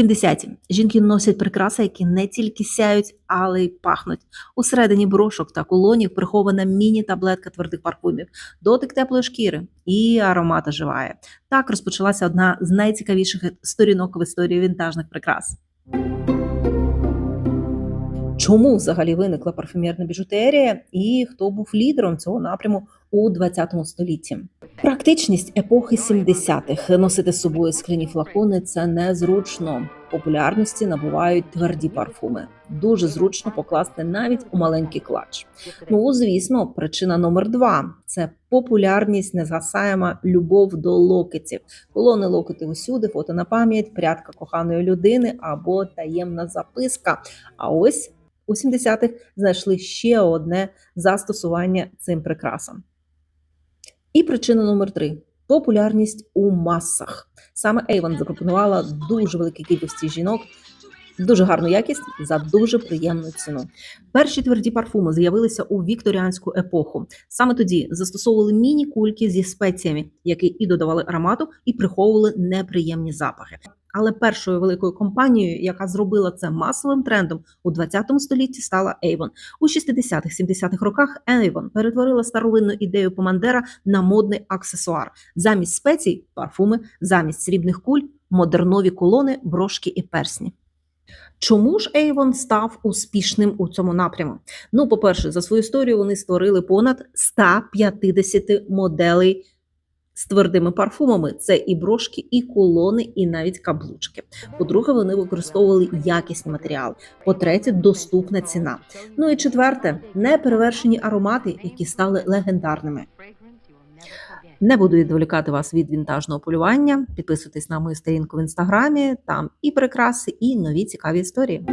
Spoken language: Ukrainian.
70-ті. Жінки носять прикраси, які не тільки сяють, але й пахнуть. Усередині брошок та колонів прихована міні-таблетка твердих парфумів, дотик теплої шкіри і аромат оживає. Так розпочалася одна з найцікавіших сторінок в історії вінтажних прикрас. Чому взагалі виникла парфюмерна біжутерія і хто був лідером цього напряму у 20 столітті? Практичність епохи 70-х. носити з собою скляні флакони це незручно. Популярності набувають тверді парфуми. Дуже зручно покласти навіть у маленький клач. Ну, звісно, причина номер два це популярність, незгасаєма любов до локетів. Колони локетів усюди, фото на пам'ять, прядка коханої людини або таємна записка. А ось у 70-х знайшли ще одне застосування цим прикрасам. І причина номер три популярність у масах. Саме Avon запропонувала дуже великій кількості жінок дуже гарну якість за дуже приємну ціну. Перші тверді парфуми з'явилися у вікторіанську епоху. Саме тоді застосовували міні-кульки зі спеціями, які і додавали аромату, і приховували неприємні запахи. Але першою великою компанією, яка зробила це масовим трендом у 20 столітті, стала Avon. У 60-70-х роках Avon перетворила старовинну ідею помандера на модний аксесуар. Замість спецій парфуми, замість срібних куль, модернові колони, брошки і персні. Чому ж Avon став успішним у цьому напряму? Ну, по-перше, за свою історію вони створили понад 150 моделей з твердими парфумами. Це і брошки, і колони, і навіть каблучки. По-друге, вони використовували якісні матеріали. По-третє, доступна ціна. Ну і четверте, неперевершені аромати, які стали легендарними. Не буду відволікати вас від вінтажного полювання. Підписуйтесь на мою сторінку в інстаграмі. Там і прикраси, і нові цікаві історії.